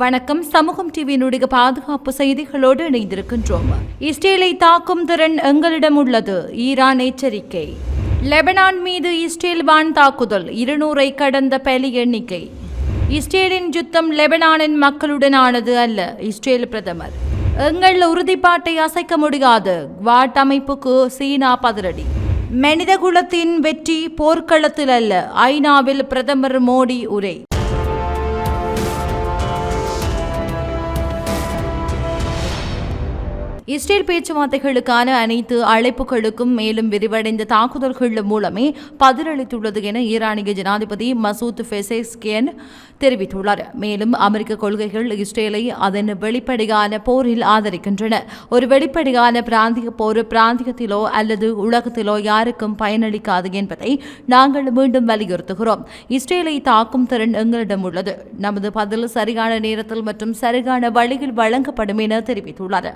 வணக்கம். சமூகம் டிவியினுடைய பாதுகாப்பு செய்திகளோடு இணைந்திருக்கின்றோம். இஸ்ரேலை தாக்கும் திறன் எங்களிடம் உள்ளது. ஈரான் எச்சரிக்கை. லெபனான் மீது இஸ்ரேல் வான் தாக்குதல். இருநூறை கடந்த பலி எண்ணிக்கை. இஸ்ரேலின் யுத்தம் லெபனானின் மக்களுடனானது அல்ல இஸ்ரேல் பிரதமர். எங்கள் உறுதிப்பாட்டை அசைக்க முடியாது. வாட் அமைப்புக்கு சீனா பதிலடி. மனித குலத்தின் வெற்றி போர்க்களத்தில் அல்ல ஐநாவில் பிரதமர் மோடி உரை. இஸ்ரேல் பேச்சுவார்த்தைகளுக்கான அனைத்து அழைப்புகளுக்கும் மேலும் விரிவடைந்த தாக்குதல்கள் மூலமே பதிலளித்துள்ளது என ஈரானிய ஜனாதிபதி மசூத் ஃபெசேஸ்கேன் தெரிவித்துள்ளார். மேலும் அமெரிக்க கொள்கைகள் இஸ்ரேலை அதன் வெளிப்படையான போரில் ஆதரிக்கின்றன. ஒரு வெளிப்படையான பிராந்திய போர் பிராந்தியத்திலோ அல்லது உலகத்திலோ யாருக்கும் பயனளிக்காது என்பதை நாங்கள் மீண்டும் வலியுறுத்துகிறோம். இஸ்ரேலை தாக்கும் திறன் எங்களிடம் உள்ளது. நமது பதில் சரியான நேரத்தில் மற்றும் சரியான வழியில் வழங்கப்படும் என தெரிவித்துள்ளார்.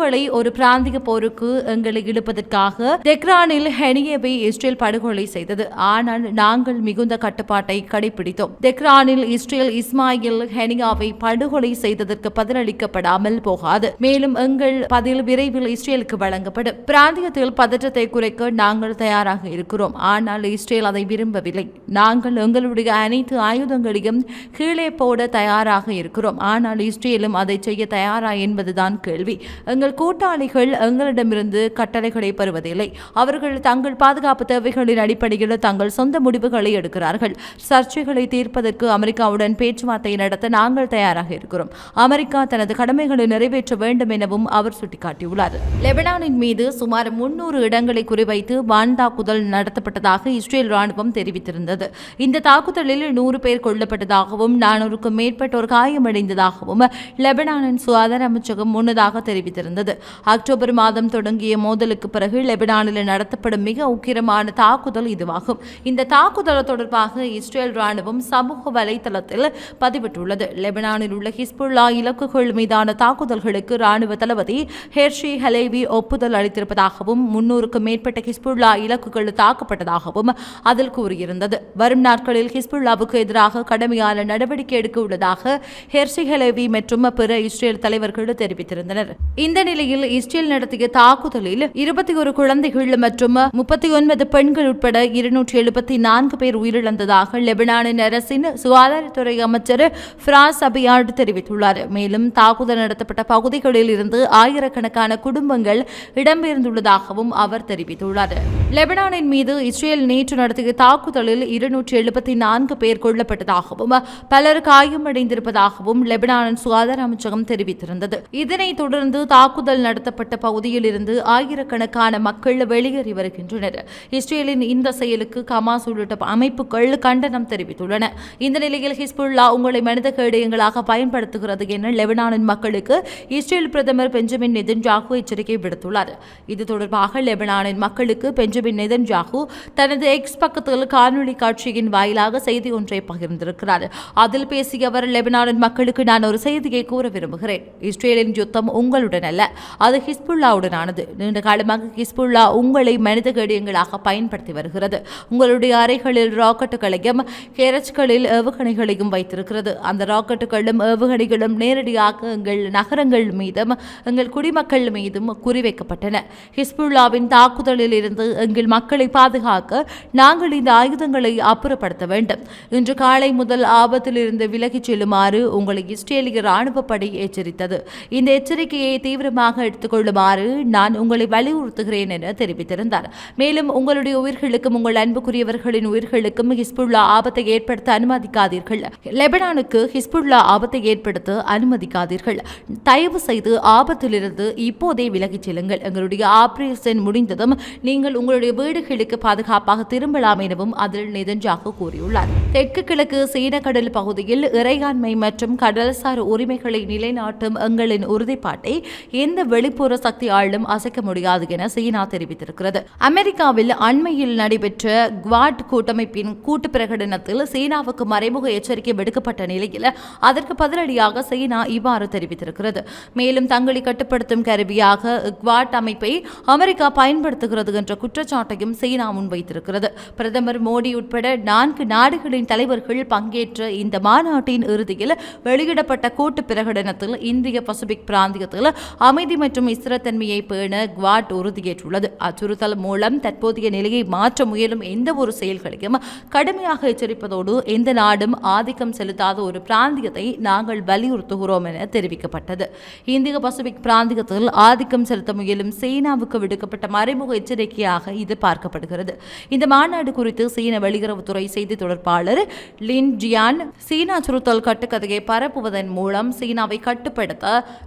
இதேவேளை ஒரு பிராந்திய போருக்கு எங்களை இழுப்பதற்காக தெக்ரானில் ஹெனியவை இஸ்ரேல் படுகொலை செய்தது. ஆனால் நாங்கள் மிகுந்த கட்டுப்பாட்டை கடைபிடித்தோம் தெக்ரானில் இஸ்ரேல் இஸ்மாயில் ஹெனியாவை படுகொலை செய்ததற்கு பதிலளிக்கப்படாமல் போகாது. மேலும் எங்கள் பதில் விரைவில் இஸ்ரேலுக்கு வழங்கப்படும். பிராந்தியத்தில் பதற்றத்தை குறைக்க நாங்கள் தயாராக இருக்கிறோம். ஆனால் இஸ்ரேல் அதை விரும்பவில்லை. நாங்கள் எங்களுடைய அனைத்து ஆயுதங்களையும் கீழே போட தயாராக இருக்கிறோம். ஆனால் இஸ்ரேலும் அதை செய்ய தயாரா என்பதுதான் கேள்வி. எங்கள் கூட்டாளிகள் எங்களிடமிருந்து கட்டளைகளை பெறுவதில்லை. அவர்கள் தங்கள் பாதுகாப்பு தேவைகளின் அடிப்படையில் தங்கள் சொந்த முடிவுகளை எடுக்கிறார்கள். சர்ச்சைகளை தீர்ப்பதற்கு அமெரிக்காவுடன் பேச்சுவார்த்தை நடத்த நாங்கள் தயாராக இருக்கிறோம். அமெரிக்கா தனது கடமைகளை நிறைவேற்ற வேண்டும் எனவும் அவர் சுட்டிக்காட்டியுள்ளார். லெபனானின் மீது சுமார் முன்னூறு இடங்களை குறிவைத்து வான் தாக்குதல் நடத்தப்பட்டதாக இஸ்ரேல் ராணுவம் தெரிவித்திருந்தது. இந்த தாக்குதலில் நூறு பேர் கொல்லப்பட்டதாகவும் நானூறுக்கும் மேற்பட்டோர் காயமடைந்ததாகவும் லெபனானின் சுகாதார அமைச்சகம் முன்னதாக தெரிவித்திருந்தது. அக்டோபர் மாதம் தொடங்கிய மோதலுக்கு பிறகு லெபனானில் நடத்தப்படும் மிக உக்கிரமான தாக்குதல் இதுவாகும். இந்த தாக்குதல் தொடர்பாக இஸ்ரேல் ராணுவம் சமூக வலைதளத்தில் பதிவிட்டுள்ளது. லெபனானில் உள்ள ஹிஸ்புல்லா இலக்குகள் மீதான தாக்குதல்களுக்கு ராணுவ தளபதி ஹெர்ஷி ஹலேவி ஒப்புதல் அளித்திருப்பதாகவும் முன்னூறுக்கும் மேற்பட்ட ஹிஸ்புல்லா இலக்குகள் தாக்கப்பட்டதாகவும் அதில் கூறியிருந்தது. வரும் நாட்களில் ஹிஸ்புல்லாவுக்கு எதிராக கடுமையான நடவடிக்கை எடுக்க உள்ளதாக ஹெர்ஷி ஹலேவி மற்றும் பிற இஸ்ரேல் தலைவர்கள் தெரிவித்திருந்தனர். இந்த நிலையில் இஸ்ரேல் நடத்திய தாக்குதலில் இருபத்தி ஒரு குழந்தைகள் மற்றும் முப்பத்தி ஒன்பது பெண்கள் உட்பட இருநூற்றி எழுபத்தி நான்கு பேர் உயிரிழந்ததாக லெபனானின் அரசின் சுகாதாரத்துறை அமைச்சர் பிராஸ் அபியார்டு தெரிவித்துள்ளார். மேலும் தாக்குதல் நடத்தப்பட்ட பகுதிகளில் இருந்து ஆயிரக்கணக்கான குடும்பங்கள் இடம்பெயர்ந்துள்ளதாகவும் அவர் தெரிவித்துள்ளார். லெபனானின் மீது இஸ்ரேல் நேற்று நடத்திய தாக்குதலில் இருநூற்றி எழுபத்தி நான்கு பேர் கொல்லப்பட்டதாகவும் பலர் காயமடைந்திருப்பதாகவும் லெபனானின் சுகாதார அமைச்சகம் தெரிவித்திருந்தது. இதனைத் தொடர்ந்து தாக்கு தாக்குதல் நடத்தப்பட்ட பகுதியிலிருந்து ஆயிரக்கணக்கான மக்கள் வெளியேறி வருகின்றனர். இஸ்ரேலின் இந்த செயலுக்கு கமாஸ் உள்ளிட்ட அமைப்புகள் கண்டனம் தெரிவித்துள்ளன. இந்த நிலையில் ஹிஸ்புல்லா உங்களை மனித கேடயங்களாக பயன்படுத்துகிறது என லெபனானின் மக்களுக்கு இஸ்ரேல் பிரதமர் பெஞ்சமின் நெதன்ஜாகு எச்சரிக்கை விடுத்துள்ளார். இது தொடர்பாக லெபனானின் மக்களுக்கு பெஞ்சமின் நெதன்ஜாகு தனது எக்ஸ் பக்கத்தில் காணொலி காட்சியின் வாயிலாக செய்தி ஒன்றை பகிர்ந்திருக்கிறார். அதில் பேசிய அவர் லெபனானின் மக்களுக்கு நான் ஒரு செய்தியை கூற விரும்புகிறேன். இஸ்ரேலின் யுத்தம் உங்களுடன் அல்ல. அது ஹிஸ்புல்லாவுடனானது. நீண்ட காலமாக ஹிஸ்புல்லா உங்களை மனித கேடியங்களாக பயன்படுத்தி வருகிறது. உங்களுடைய அறைகளில் ராக்கெட்டுகளையும் கேரட்களில் ஏவுகணைகளையும் வைத்திருக்கிறது. அந்த ராக்கெட்டுகளும் ஏவுகணைகளும் நேரடியாக எங்கள் நகரங்கள் மீதும் எங்கள் குடிமக்கள் மீதும் குறிவைக்கப்பட்டன. ஹிஸ்புல்லாவின் தாக்குதலில் இருந்து எங்கள் மக்களை பாதுகாக்க நாங்கள் இந்த ஆயுதங்களை அப்புறப்படுத்த வேண்டும். இன்று காலை முதல் ஆபத்திலிருந்து விலகிச் செல்லுமாறு உங்களை இஸ்ரேலிய ராணுவப்படை எச்சரித்தது. இந்த எச்சரிக்கையை தீவிர தீவிரமாக எடுத்துக்கொள்ளுமாறு நான் உங்களை வலியுறுத்துகிறேன் என தெரிவித்திருந்தார். மேலும் உங்களுடைய உயிர்களுக்கும் உங்கள் அன்புக்குரியவர்களின் உயிர்களுக்கும் ஹிஸ்புல்லா ஆபத்தை ஏற்படுத்த அனுமதிக்காதீர்கள். லெபனானுக்கு ஹிஸ்புல்லா ஆபத்தை ஏற்படுத்த அனுமதிக்காதீர்கள். தயவு செய்து ஆபத்திலிருந்து இப்போதே விலகிச் செல்லுங்கள். எங்களுடைய ஆபரேஷன் முடிந்ததும் நீங்கள் உங்களுடைய வீடுகளுக்கு பாதுகாப்பாக திரும்பலாம் எனவும் அதில் நெதஞ்சாக கூறியுள்ளார். தெற்கு கிழக்கு சீன கடல் பகுதியில் இறையாண்மை மற்றும் கடல்சார் உரிமைகளை நிலைநாட்டும் எங்களின் உறுதிப்பாட்டை எந்த வெளிப்புற சக்தியாலும் அசைக்க முடியாது என சீனா தெரிவித்திருக்கிறது. அமெரிக்காவில் அண்மையில் நடைபெற்ற குவாட் கூட்டமைப்பின் கூட்டு பிரகடனத்தில் சீனாவுக்கு மறைமுக எச்சரிக்கை விடுக்கப்பட்ட நிலையில் அதற்கு பதிலடியாக சீனா இவ்வாறு தெரிவித்திருக்கிறது. மேலும் தங்களை கட்டுப்படுத்தும் கருவியாக குவாட் அமைப்பை அமெரிக்கா பயன்படுத்துகிறது என்ற குற்றச்சாட்டையும் சீனா முன்வைத்திருக்கிறது. பிரதமர் மோடி உட்பட நான்கு நாடுகளின் தலைவர்கள் பங்கேற்ற இந்த மாநாட்டின் இறுதியில் வெளியிடப்பட்ட கூட்டு பிரகடனத்தில் இந்திய பசிபிக் பிராந்தியத்தில் அமைதி மற்றும் ஸ்திரத்தன்மையை பேண குவாட் உறுதியேற்றுள்ளது. அச்சுறுத்தல் மூலம் தற்போதைய நிலையை மாற்ற முயலும் எந்த ஒரு செயல்களையும் கடுமையாக எச்சரிப்பதோடு எந்த நாடும் ஆதிக்கம் செலுத்தாத ஒரு பிராந்தியத்தை நாங்கள் வலியுறுத்துகிறோம் என தெரிவிக்கப்பட்டது. இந்திய பசிபிக் பிராந்தியத்தில் ஆதிக்கம் செலுத்த முயலும் சீனாவுக்கு விடுக்கப்பட்ட மறைமுக எச்சரிக்கையாக இது பார்க்கப்படுகிறது. இந்த மாநாடு குறித்து சீன வெளியுறவுத்துறை செய்தி தொடர்பாளர் லின் ஜியான் சீனா அச்சுறுத்தல் கட்டுக்கதையை பரப்புவதன் மூலம் சீனாவை கட்டுப்படுத்த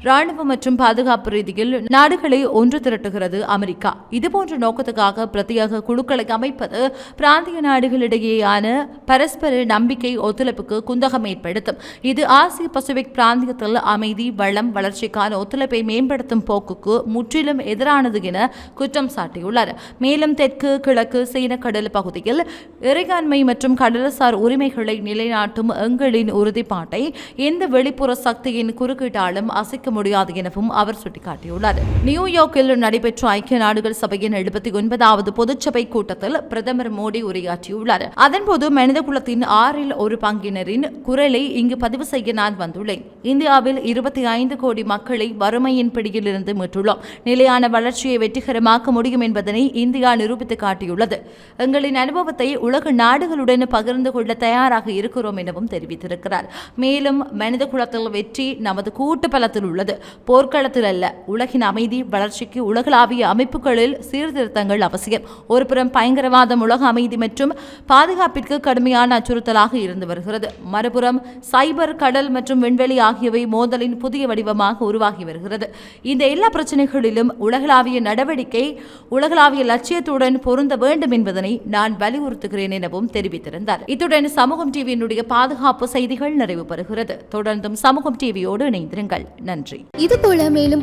ராணுவ மற்றும் பாதுகாப்பு ரீதியில் நாடுகளை ஒன்று திரட்டுகிறது அமெரிக்கா. இதுபோன்ற நோக்கத்துக்காக பிரத்யேக குழுக்களை அமைப்பது பிராந்திய நாடுகளிடையேயான பரஸ்பர நம்பிக்கை ஒத்துழைப்புக்கு குந்தகம் ஏற்படுத்தும். இது ஆசிய பசிபிக் பிராந்தியத்தில் அமைதி வளம் வளர்ச்சிக்கான ஒத்துழைப்பை மேம்படுத்தும் போக்குக்கு முற்றிலும் எதிரானது என குற்றம் சாட்டியுள்ளார். மேலும் தெற்கு கிழக்கு சீன கடல் பகுதியில் இறையாண்மை மற்றும் கடல்சார் உரிமைகளை நிலைநாட்டும் எங்களின் உறுதிப்பாட்டை எந்த வெளிப்புற சக்தியின் குறுக்கீட்டாலும் அசைக்க முடியாது எனவும் அவர் சுட்டிக்காட்டியுள்ளார் நியூயார்க்கில் நடைபெற்ற ஐக்கிய நாடுகள் சபையின் எழுபத்தி ஒன்பதாவது பொதுச்சபை கூட்டத்தில் பிரதமர் மோடி உரையாற்றியுள்ளார். அதன்போது மனிதகுலத்தின் ஆறில் ஒரு பங்கினரின் குரலை இங்கு பதிவு செய்ய நான் வந்துள்ளேன். இந்தியாவில் இருபத்தி ஐந்து கோடி மக்களை வறுமையின் பிடியிலிருந்து மீட்டுள்ளோம். நிலையான வளர்ச்சியை வெற்றிகரமாக்க முடியும் என்பதனை இந்தியா நிரூபித்து காட்டியுள்ளது. எங்களின் அனுபவத்தை உலக நாடுகளுடன் பகிர்ந்து கொள்ள தயாராக இருக்கிறோம் எனவும் தெரிவித்திருக்கிறார். மேலும் மனித குலத்தில் வெற்றி நமது கூட்டு பலத்தில் உள்ளது. போர்க்களத்தில் அல்ல. உலகின் அமைதி வளர்ச்சிக்கு உலகளாவிய அமைப்புகளில் சீர்திருத்தங்கள் அவசியம். ஒருபுறம் பயங்கரவாதம் உலக அமைதி மற்றும் பாதுகாப்பிற்கு கடுமையான அச்சுறுத்தலாக இருந்து வருகிறது. மறுபுறம் சைபர் கடல் மற்றும் விண்வெளி ஆகியவை மோதலின் புதிய வடிவமாக உருவாகி வருகிறது. இந்த எல்லா பிரச்சனைகளிலும் உலகளாவிய நடவடிக்கை உலகளாவிய லட்சியத்துடன் பொருந்த வேண்டும் என்பதனை நான் வலியுறுத்துகிறேன் எனவும் தெரிவித்திருந்தார். இத்துடன் சமூகம் டிவியினுடைய பாதுகாப்பு செய்திகள் நிறைவு பெறுகிறது தொடர்ந்தும் சமூகம் டிவியோடு இணைந்திருங்கள். நன்றி. இது போல மேலும்